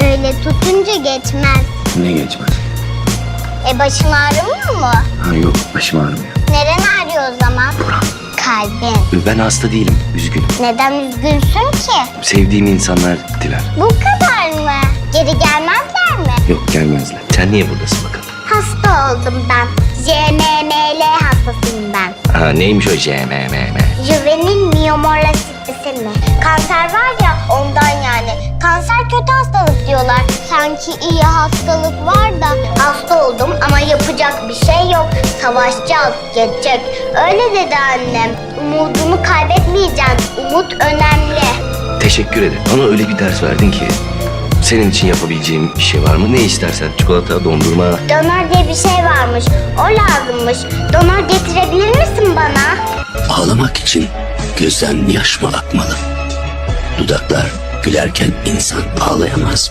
Öyle tutunca geçmez. Ne geçmez? E başın ağrımıyor mu? Ha yok başım ağrımıyor. Neren ağrıyor o zaman? Kalbin. Ben hasta değilim. Üzgünüm. Neden üzgünsün ki? Sevdiğim insanlar gittiler. Bu kadar mı? Geri gelmezler mi? Yok gelmezler. Sen niye buradasın bakalım? Hasta oldum ben. JMML hastasıyım ben. Ha neymiş o JMMM? Juvenil miyomorlasitisi mi? Kanser var ya diyorlar. Sanki iyi hastalık var da hasta oldum ama yapacak bir şey yok. Savaşacağız, geçecek. Öyle dedi annem. Umudunu kaybetmeyeceksin. Umut önemli. Teşekkür ederim. Bana öyle bir ders verdin ki. Senin için yapabileceğim bir şey var mı? Ne istersen çikolata, dondurma. Donör diye bir şey varmış. O lazımmış. Donör getirebilir misin bana? Ağlamak için gözden yaş mı akmalı? Dudaklar gülerken insan ağlayamaz mı?